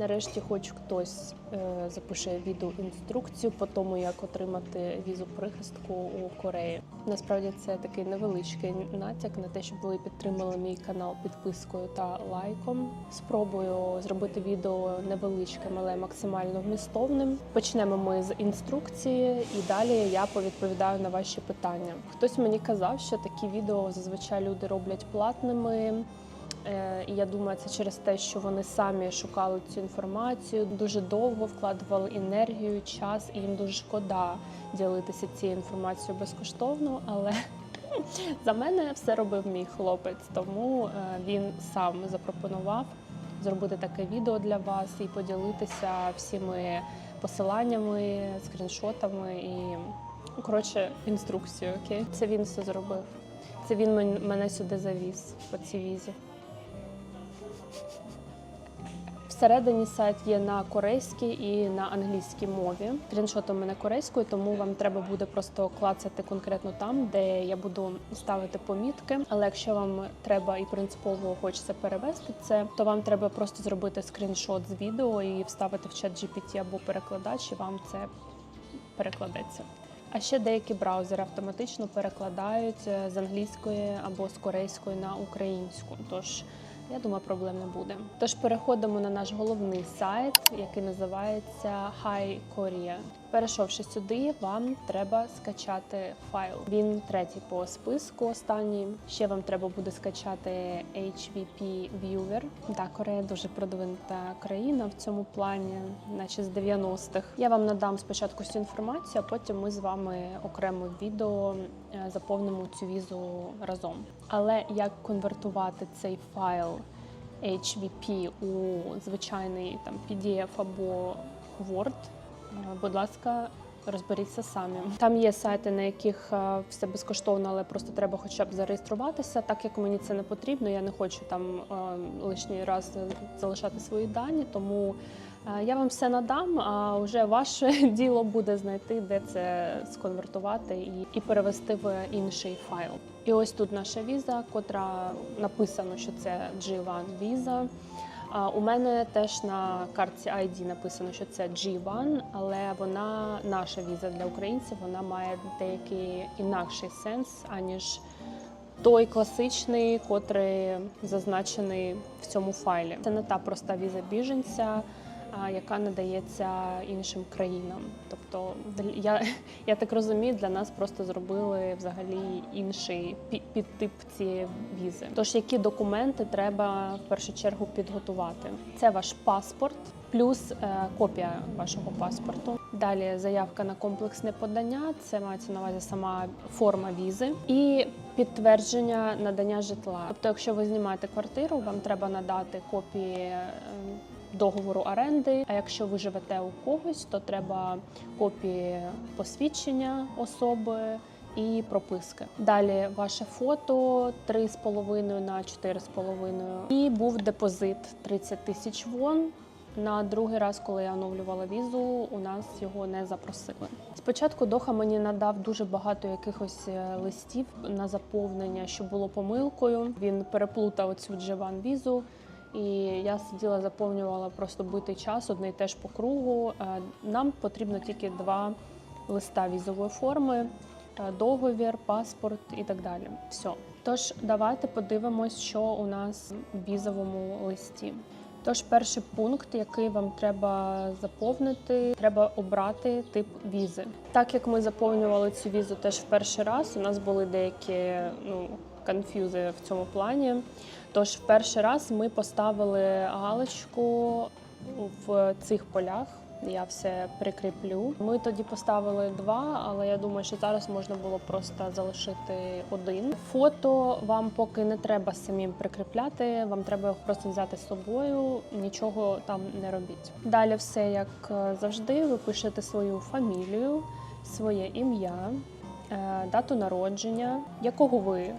Нарешті, хоч хтось е, запише відеоінструкцію по тому, як отримати візу прихистку у Кореї. Насправді це такий невеличкий натяк на те, щоб ви підтримали мій канал підпискою та лайком. Спробую зробити відео невеличким, але максимально вмістовним. Почнемо ми з інструкції, і далі я повідповідаю на ваші питання. Хтось мені казав, що такі відео зазвичай люди роблять платними. Е, І я думаю, це через те, що вони самі шукали цю інформацію, дуже довго вкладували енергію, час, і їм дуже шкода ділитися цією інформацією безкоштовно. Але за мене все робив мій хлопець, тому е, він сам запропонував зробити таке відео для вас і поділитися всіми посиланнями, скріншотами і коротше інструкцією. Окей, це він все зробив. Це він мен- мене сюди завіз по цій візі. Всередині сайт є на корейській і на англійській мові. Скріншот у мене корейською, тому вам треба буде просто клацати конкретно там, де я буду ставити помітки. Але якщо вам треба і принципово хочеться перевести це, то вам треба просто зробити скріншот з відео і вставити в чат GPT або перекладач, і вам це перекладеться. А ще деякі браузери автоматично перекладають е, з англійської або з корейської на українську. Тож я думаю, проблем не буде. Тож переходимо на наш головний сайт, який називається High Korea. Перейшовши сюди, вам треба скачати файл. Він третій по списку. Останній ще вам треба буде скачати HVP Viewer. Так, Корея дуже продвинута країна в цьому плані, наче з 90-х. Я вам надам спочатку всю інформацію, а потім ми з вами окремо відео е, заповнимо цю візу разом. Але як конвертувати цей файл HVP у звичайний там PDF або Word, будь ласка, розберіться самі. Там є сайти, на яких е, все безкоштовно, але просто треба хоча б зареєструватися. Так як мені це не потрібно, я не хочу там е, лишній раз залишати свої дані, тому. е, Я вам все надам, а вже ваше діло буде знайти, де це сконвертувати і, і перевести в інший файл. І ось тут наша віза, котра написано, що це G1 віза. А у мене теж на картці ID написано, що це G1, але вона наша віза для українців. Вона має деякий інакший сенс аніж той класичний, котрий зазначений в цьому файлі. Це не та проста віза біженця, яка надається іншим країнам. Тобто, я, я так розумію, для нас просто зробили взагалі інший пі- підтип цієї візи. Тож, які документи треба в першу чергу підготувати? Це ваш паспорт. Плюс е, копія вашого паспорту. Далі заявка на комплексне подання. Це мається на увазі сама форма візи і підтвердження надання житла. Тобто, якщо ви знімаєте квартиру, вам треба надати копії е, договору оренди. А якщо ви живете у когось, то треба копії посвідчення особи. І прописки. Далі ваше фото 3,5 на 4,5. І був депозит 30 тисяч вон. На другий раз, коли я оновлювала візу, у нас його не запросили. Спочатку Доха мені надав дуже багато якихось е, листів на заповнення, що було помилкою. Він переплутав цю G1 візу. І я сиділа, заповнювала просто битий час, одне й теж по кругу. Е, Нам потрібно тільки два листа візової форми, е, договір, паспорт і так далі. Все. Тож давайте подивимось, що у нас в візовому листі. Тож, перший пункт, який вам треба заповнити, треба обрати тип візи. Так як ми заповнювали цю візу теж в перший раз, у нас були деякі ну конфюзи в цьому плані. Тож, в перший раз ми поставили галочку в цих полях. Я все прикріплю. Ми тоді поставили два, але я думаю, що зараз можна було просто залишити один. Фото вам поки не треба самим прикріпляти, вам треба їх просто взяти з собою, нічого там не робіть. Далі все як е, завжди, ви пишете свою фамілію, своє ім'я, е, дату народження, якого ви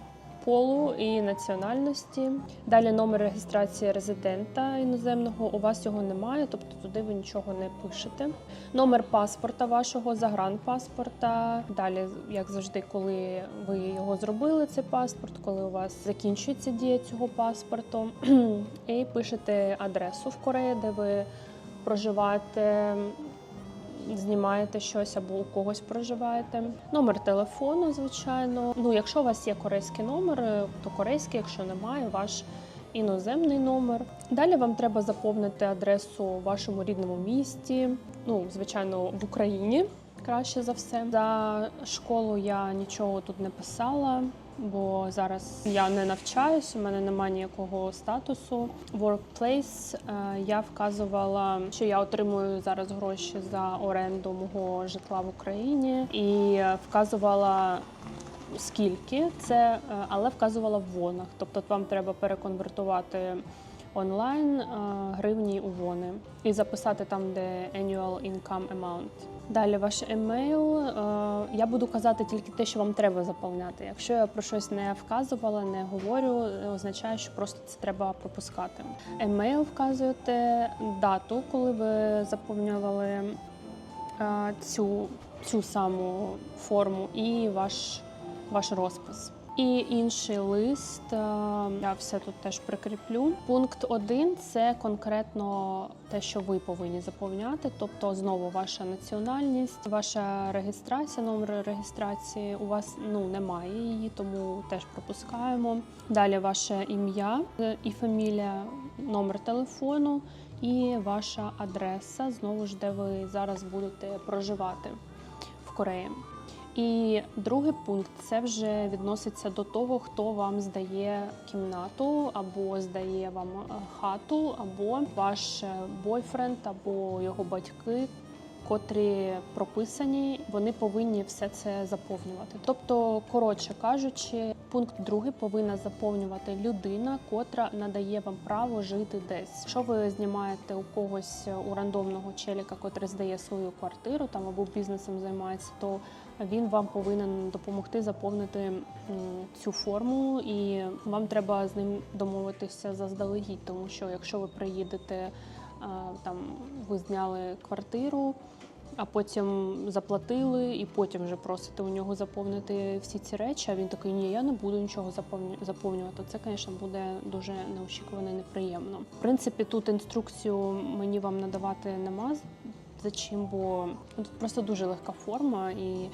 полу і національності. Далі номер реєстрації резидента іноземного. У вас його немає, тобто туди ви нічого не пишете. Номер паспорта вашого, загранпаспорта. Далі, як завжди, коли ви його зробили, цей паспорт, коли у вас закінчується дія цього паспорту, і пишете адресу в Кореї, де ви проживаєте, знімаєте щось або у когось проживаєте. Номер телефону, звичайно. Ну, якщо у вас є корейський номер, то корейський, якщо немає, ваш іноземний номер. Далі вам треба заповнити адресу у вашому рідному місті, ну, звичайно, в Україні. Краще за все. За школу я нічого тут не писала, бо зараз я не навчаюсь, у мене немає ніякого статусу. Workplace е, я вказувала, що я отримую зараз гроші за оренду мого житла в Україні, і вказувала. Скільки це, е, але вказувала в вонах. Тобто вам треба переконвертувати онлайн е, гривні у вони і записати там, де annual income amount. Далі ваш емейл. Е, Я буду казати тільки те, що вам треба заповняти. Якщо я про щось не вказувала, не говорю, е, означає, що просто це треба пропускати. Емейл вказуєте дату, коли ви заповнювали е, цю, цю саму форму, і ваш, ваш розпис. І інший лист, е, я все тут теж прикріплю. Пункт 1 – це конкретно те, що ви повинні заповняти. Тобто, знову ваша національність, ваша реєстрація, номер реєстрації. У вас ну немає її, тому теж пропускаємо. Далі ваше ім'я е, і фамілія, номер телефону і ваша адреса. Знову ж де ви зараз будете проживати в Кореї. І другий пункт це вже відноситься до того, хто вам здає кімнату, або здає вам е, хату, або ваш е, бойфренд, або його батьки, котрі прописані, вони повинні все це заповнювати. Тобто, коротше кажучи, пункт другий повинна заповнювати людина, котра надає вам право жити десь. Якщо ви знімаєте у когось е, у рандомного челіка, котрий здає свою квартиру там або бізнесом займається, то він вам повинен допомогти заповнити цю форму, і вам треба з ним домовитися заздалегідь, тому що якщо ви приїдете там, ви зняли квартиру. А потім заплатили, і потім вже просите у нього заповнити всі ці речі. А він такий, ні, я не буду нічого заповню- заповнювати. Це, звісно, буде дуже неочікувано і неприємно. В принципі, тут інструкцію мені вам надавати нема з- за чим, бо тут просто дуже легка форма, і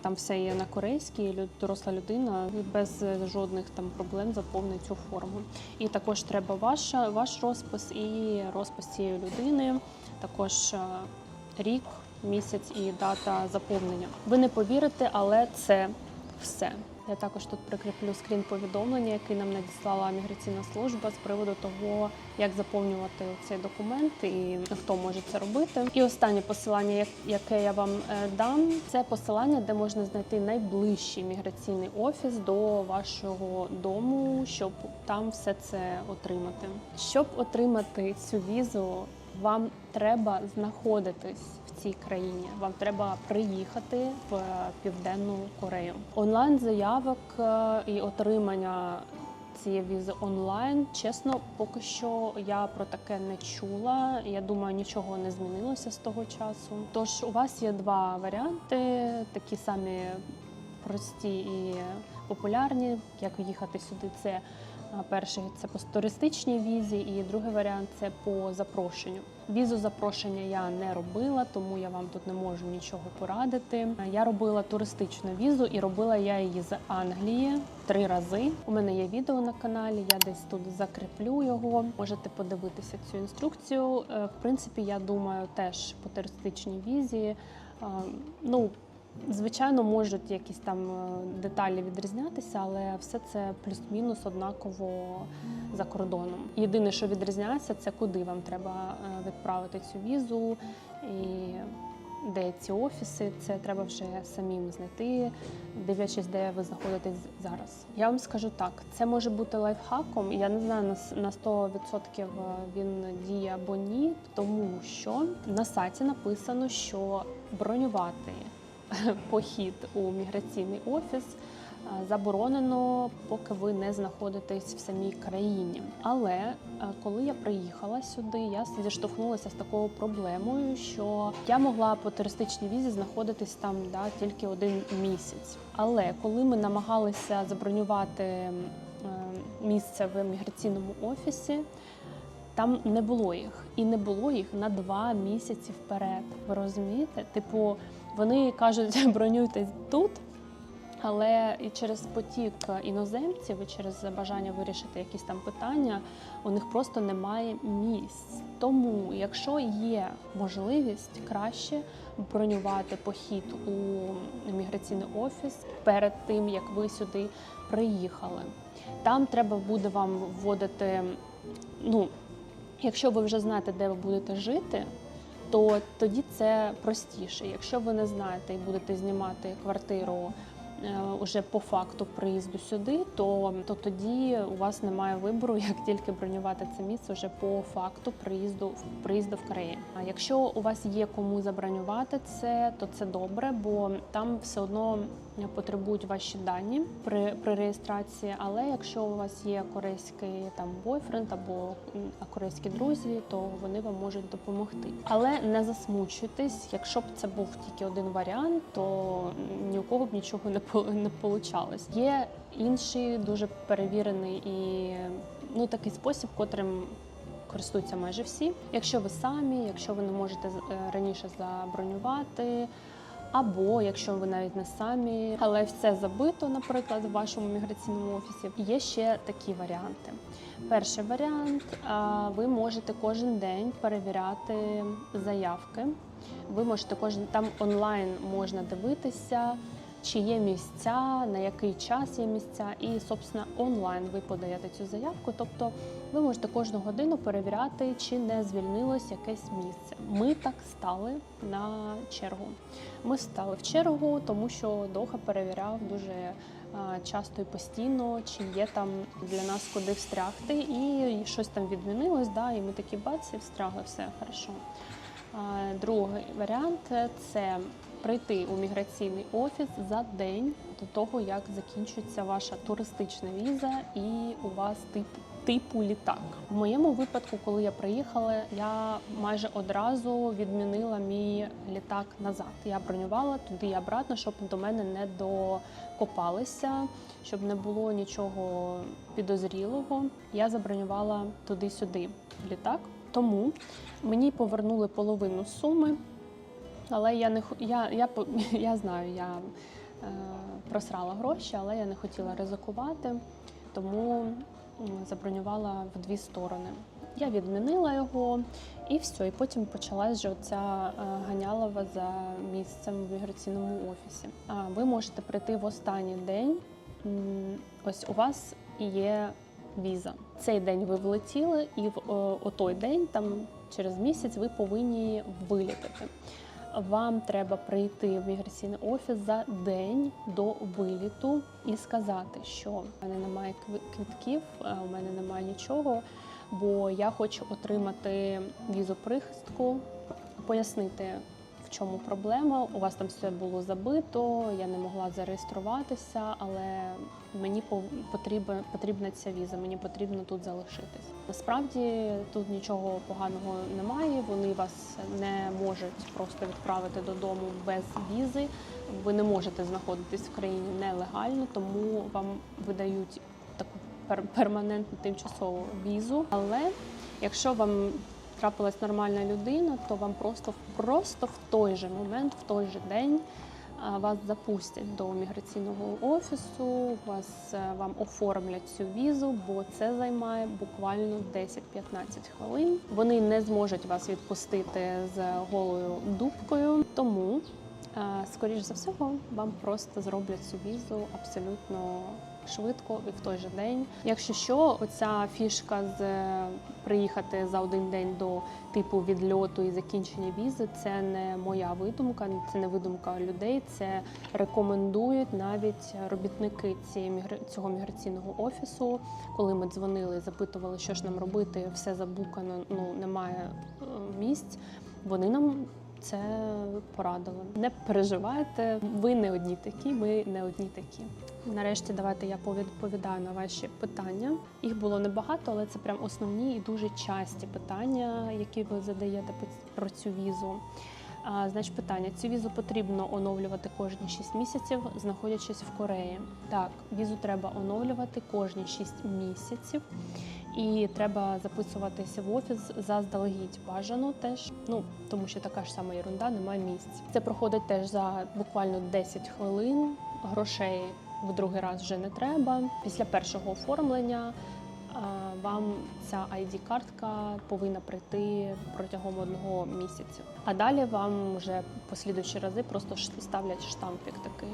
там все є на корейській. Доросла людина без жодних там проблем заповнить цю форму. І також треба ваша, ваш розпис і розпис цієї людини, також е, рік, місяць і дата заповнення. Ви не повірите, але це все. Я також тут прикріплю скрін повідомлення, який нам надіслала міграційна служба з приводу того, як заповнювати цей документ і хто може це робити. І останнє посилання, як- яке я вам е, дам, це посилання, де можна знайти найближчий міграційний офіс до вашого дому, щоб там все це отримати. Щоб отримати цю візу, вам треба знаходитись цій країні. Вам треба приїхати в південну Корею. Онлайн заявок е, і отримання цієї візи онлайн. Чесно, поки що я про таке не чула. Я думаю, нічого не змінилося з того часу. Тож у вас є два варіанти, такі самі прості і популярні, як їхати сюди. Це Перший це по туристичній візі, і другий варіант це по запрошенню. Візу запрошення я не робила, тому я вам тут не можу нічого порадити. Я робила туристичну візу і робила я її з Англії три рази. У мене є відео на каналі, я десь тут закріплю його. Можете подивитися цю інструкцію. Е, В принципі, я думаю, теж по туристичній візі. Ну, Звичайно, можуть якісь там е, деталі відрізнятися, але все це плюс-мінус однаково за кордоном. Єдине, що відрізняється, це куди вам треба е, відправити цю візу і де ці офіси. Це треба вже самим знайти, дивлячись, де ви знаходитесь зараз. Я вам скажу так: це може бути лайфхаком. Я не знаю на с- на 100% він діє або ні, тому що на сайті написано, що бронювати похід у міграційний офіс е, заборонено, поки ви не знаходитесь в самій країні. Але е, коли я приїхала сюди, я зіштовхнулася з такою проблемою, що я могла по туристичній візі знаходитись там да, тільки один місяць. Але коли ми намагалися забронювати е, місце в міграційному офісі, Там не було їх, і не було їх на два місяці вперед. Ви розумієте? Типу, вони кажуть, бронюйте тут. Але і через потік іноземців, і через бажання вирішити якісь там питання, у них просто немає місць. Тому, якщо є можливість, краще бронювати похід у міграційний офіс перед тим, як ви сюди приїхали. Там треба буде вам вводити. Ну, якщо ви вже знаєте, де ви будете жити, то тоді це простіше. Якщо ви не знаєте і будете знімати квартиру е, уже по факту приїзду сюди, то, то тоді у вас немає вибору, як тільки бронювати це місце вже по факту приїзду приїзду в країну. А якщо у вас є кому забронювати це, то це добре, бо там все одно потребують ваші дані при, при реєстрації. Але якщо у вас є корейський там бойфренд або корейські друзі, то вони вам можуть допомогти. Але не засмучуйтесь, якщо б це був тільки один варіант, то ні у кого б нічого не не получалось. Є інший дуже перевірений і ну такий спосіб, котрим користуються майже всі. Якщо ви самі, якщо ви не можете е, раніше забронювати. Або якщо ви навіть не самі, але все забито, наприклад, в вашому міграційному офісі, є ще такі варіанти. Перший варіант ви можете кожен день перевіряти заявки. Ви можете кожен там онлайн можна дивитися, чи є місця, на який час є місця, і собственно онлайн ви подаєте цю заявку. Тобто ви можете кожну годину перевіряти, чи не звільнилось якесь місце. Ми так стали на чергу. Ми стали в чергу, тому що Доха перевіряв дуже часто і постійно, чи є там для нас куди встрягти, і щось там відмінилось. Да, і ми такі бац, і встрягли, все хорошо. Другий варіант це прийти у міграційний офіс за день до того, як закінчується ваша туристична віза, і у вас тип типу літак. В моєму випадку, коли я приїхала, я майже одразу відмінила мій літак назад. Я бронювала туди і обратно, щоб до мене не докопалися, щоб не було нічого підозрілого. Я забронювала туди-сюди літак. Тому мені повернули половину суми, але я не я, я, я знаю, я е, просрала гроші, але я не хотіла ризикувати, тому забронювала в дві сторони. Я відмінила його і все. І потім почалась ця ганялова за місцем в міграційному офісі. А ви можете прийти в останній день. Ось у вас є віза. Цей день ви влетіли, і в о, о той день, там через місяць, ви повинні вилітати. Вам треба прийти в міграційний офіс за день до виліту і сказати, що в мене немає квитків, е, у мене немає нічого, бо я хочу отримати візу прихистку, пояснити, чому проблема. У вас там все було забито, я не могла зареєструватися, але мені потрібна, потрібна ця віза, мені потрібно тут залишитись. Насправді тут нічого поганого немає. Вони вас не можуть просто відправити додому без візи. Ви не можете знаходитись в країні нелегально, тому вам видають таку перманентну тимчасову візу. Але якщо вам трапилась нормальна людина, то вам просто просто в той же момент, в той же день вас запустять до міграційного офісу, вас е, вам оформлять цю візу, бо це займає буквально 10-15 хвилин. Вони не зможуть вас відпустити з голою дубкою, тому. е, Скоріш за всього, вам просто зроблять цю візу абсолютно швидко і в той же день. Якщо що, оця фішка з е, приїхати за один день до типу відльоту і закінчення візи, це не моя видумка, це не видумка людей. Це рекомендують навіть робітники цієї цього міграційного офісу. Коли ми дзвонили, запитували, що ж нам робити, все забукано, ну немає е, місць. Вони нам це порадили. Не переживайте, ви не одні такі, ми не одні такі. Нарешті давайте я повідповідаю на ваші питання. Їх було небагато, але це прям основні і дуже часті питання, які ви задаєте про цю візу. А, значить, питання: цю візу потрібно оновлювати кожні 6 місяців, знаходячись в Кореї. Так, візу треба оновлювати кожні 6 місяців. І треба записуватися в офіс заздалегідь бажано теж. Ну тому що така ж сама ерунда, немає місць. Це проходить теж за буквально 10 хвилин. Грошей в другий раз вже не треба. Після першого оформлення вам ця ID-картка повинна прийти протягом одного місяця. А далі вам вже послідуючі рази просто ставлять штампик такий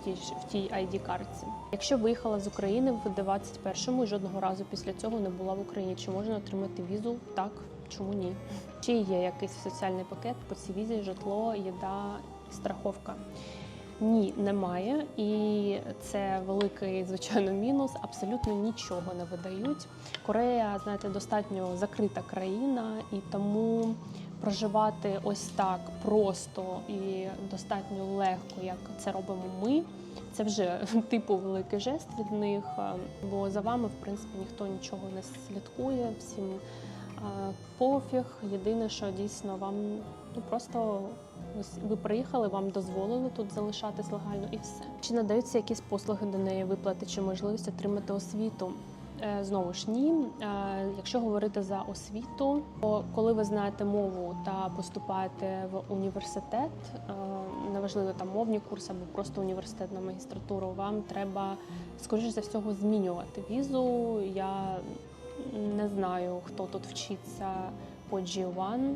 в тій, ж- в тій ID-картці. Якщо виїхала з України в 21-му і жодного разу після цього не була в Україні, чи можна отримати візу? Так, чому ні? Чи є якийсь соціальний пакет по цій візі, житло, їда, страховка? Ні, немає, і це великий звичайно мінус. Абсолютно нічого не видають. Корея, знаєте, достатньо закрита країна, і тому проживати ось так просто і достатньо легко, як це робимо ми. Це вже типу великий жест від них, бо за вами, в принципі, ніхто нічого не слідкує, всім пофіг. Єдине, що дійсно вам ну просто ось ви приїхали, вам дозволили тут залишатись легально і все. Чи надаються якісь послуги до неї, виплати чи можливість отримати освіту? Е, Знову ж ні. Е, Якщо говорити за освіту, то коли ви знаєте мову та поступаєте в університет, е, неважливо там мовні курси або просто університет на магістратуру, вам треба скоріш за всього змінювати візу. Я не знаю, хто тут вчиться по G1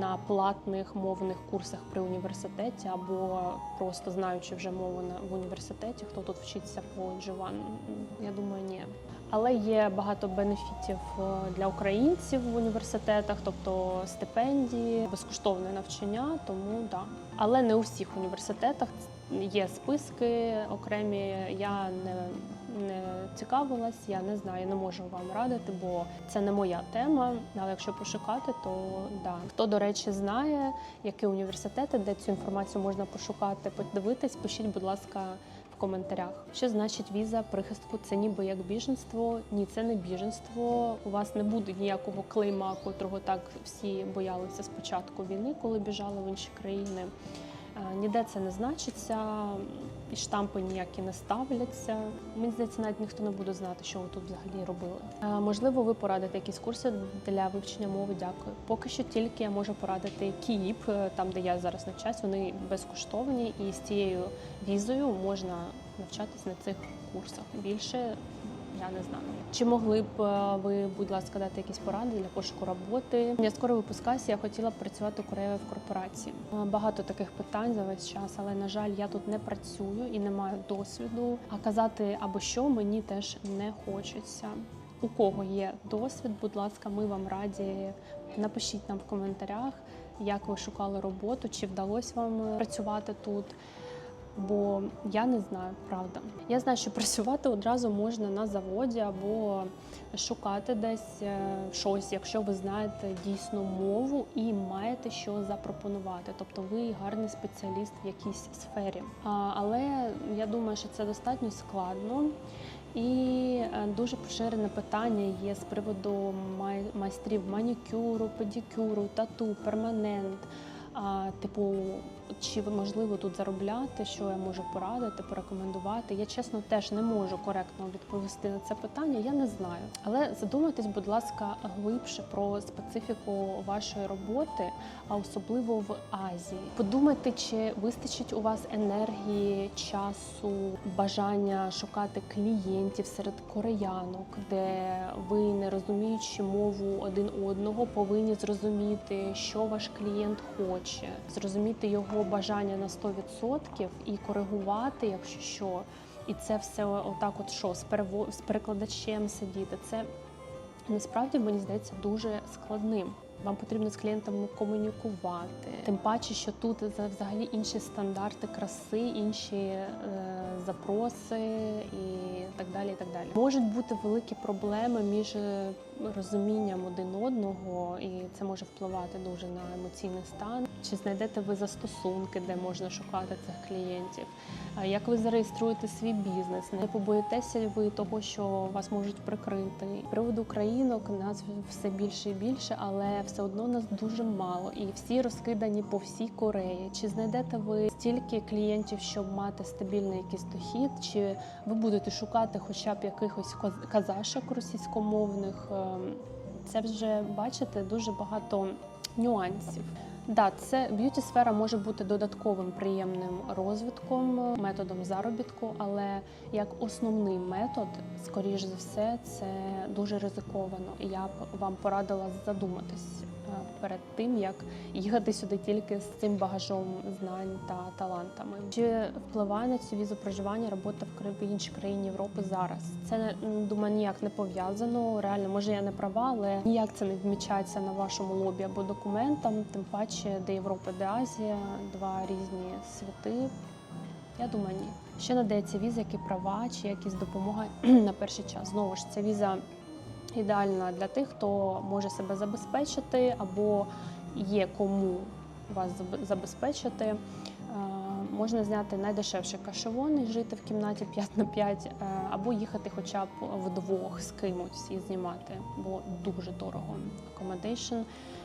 на платних мовних курсах при університеті, або просто знаючи вже мову в університеті, хто тут вчиться по G1, я думаю, ні. Але є багато бенефітів е, для українців в університетах, тобто стипендії, безкоштовне навчання, тому да. Але не у всіх університетах є списки окремі. Я не, не цікавилась, я не знаю, не можу вам радити, бо це не моя тема. Але якщо пошукати, то да. Хто, до речі, знає, які університети, де цю інформацію можна пошукати, подивитись, пишіть, будь ласка, в коментарях. Що значить віза прихистку? Це ніби як біженство? Ні, це не біженство. У вас не буде ніякого клейма, котрого так всі боялися з початку війни, коли біжали в інші країни. Е, Ніде це не значиться, і штампи ніякі не ставляться. Мені здається, навіть ніхто не буде знати, що ви тут взагалі робили. Е, Можливо, ви порадите якісь курси для вивчення мови. Дякую. Поки що тільки я можу порадити КІП, е, там де я зараз навчаюсь. Вони безкоштовні, і з цією візою можна навчатись на цих курсах. Більше я не знаю. Чи могли б е, ви, будь ласка, дати якісь поради для пошуку роботи? Я скоро випускаюся, я хотіла б працювати Кореєю в корпорації. Е, Багато таких питань за весь час, але на жаль, я тут не працюю і не маю досвіду. А казати або що мені теж не хочеться. У кого є досвід, будь ласка, ми вам раді. Напишіть нам в коментарях, як ви шукали роботу, чи вдалося вам е, працювати тут. Бо я не знаю, правда. Я знаю, що працювати одразу можна на заводі або шукати десь е, щось, якщо ви знаєте дійсно мову і маєте що запропонувати. Тобто ви гарний спеціаліст в якійсь сфері. Але я думаю, що це достатньо складно. І е, дуже поширене питання є з приводу май- майстрів манікюру, педикюру, тату, перманент. А, типу, чи можливо тут заробляти, що я можу порадити, порекомендувати? Я чесно теж не можу коректно відповісти на це питання. Я не знаю. Але задумайтесь, будь ласка, глибше про специфіку вашої роботи, а особливо в Азії. Подумайте, чи вистачить у вас енергії, часу, бажання шукати клієнтів серед кореянок, де ви не розуміючи мову один одного, повинні зрозуміти, що ваш клієнт хоче, зрозуміти його бажання на 100% і коригувати, якщо що. І це все отак, от що з з перекладачем сидіти. Це насправді мені здається дуже складним. Вам потрібно з клієнтами комунікувати. Тим паче, що тут за- взагалі інші стандарти краси, інші е, запроси і так далі. і так далі. Можуть бути великі проблеми між е, розумінням один одного, і це може впливати дуже на емоційний стан. Чи знайдете ви застосунки, де можна шукати цих клієнтів? Як ви зареєструєте свій бізнес? Не побоїтеся ви того, що вас можуть прикрити? Приводу українок нас все більше і більше, але все одно нас дуже мало, і всі розкидані по всій Кореї. Чи знайдете ви стільки клієнтів, щоб мати стабільний якийсь дохід? Чи ви будете шукати хоча б якихось казашок російськомовних? Ем, Це вже бачите дуже багато нюансів. Да, це б'юті сфера може бути додатковим приємним розвитком, методом заробітку, але як основний метод, скоріш за все, це дуже ризиковано. Я б вам порадила задуматись е, перед тим, як їхати сюди тільки з цим багажом знань та талантами. Чи впливає на цю візу проживання робота в іншій країні Європи зараз? Це думаю, ніяк не пов'язано. Реально, може я не права, але ніяк це не вмічається на вашому лобі або документам. Тим паче, де Європа, де Азія, два різні світи. Я думаю, ні. Ще надається віза, які права чи якісь допомога на перший час. Знову ж ця віза ідеальна для тих, хто може себе забезпечити або є кому вас забезпечити. Е, Можна зняти найдешевший кашевон і жити в кімнаті 5 на 5, е, або їхати хоча б вдвох з кимось і знімати, бо дуже дорого. Accommodation.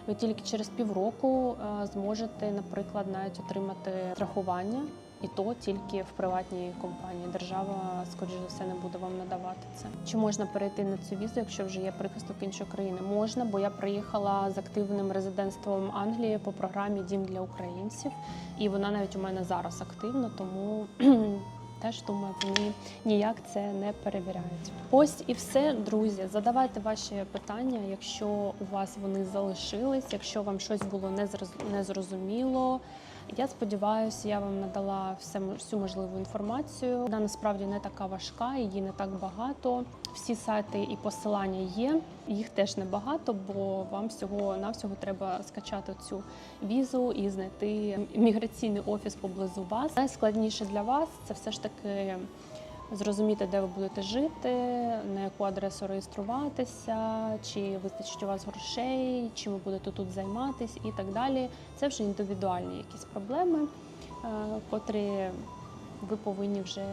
Ви тільки через півроку е, зможете, наприклад, навіть отримати страхування, і то тільки в приватній компанії. Держава, скоріш за все, не буде вам надавати це. Чи можна перейти на цю візу, якщо вже є прихисток іншої країни? Можна, бо я приїхала з активним резидентством Англії по програмі Дім для українців, і вона навіть у мене зараз активна, тому. Теж думаю, вони ніяк це не перевіряють. Ось і все, друзі. Задавайте ваші питання, якщо у вас вони залишились, якщо вам щось було незроз- незрозуміло. Я сподіваюся, я вам надала всю можливу інформацію. Вона насправді не така важка, її не так багато. Всі сайти і посилання є. Їх теж небагато, бо вам всього навсього треба скачати цю візу і знайти міграційний офіс поблизу вас. Найскладніше для вас це все ж таки зрозуміти, де ви будете жити, на яку адресу реєструватися, чи вистачить у вас грошей, чим ви будете тут займатися і так далі. Це вже індивідуальні якісь проблеми, е, котрі ви повинні вже.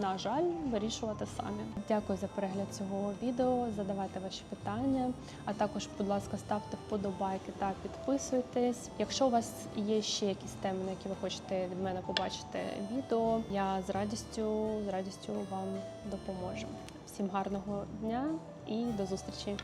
На жаль, вирішувати самі. Дякую за перегляд цього відео. Задавайте ваші питання, а також, будь ласка, ставте вподобайки та підписуйтесь. Якщо у вас є ще якісь теми, на які ви хочете від мене побачити відео, я з радістю, з радістю вам допоможу. Всім гарного дня і до зустрічі!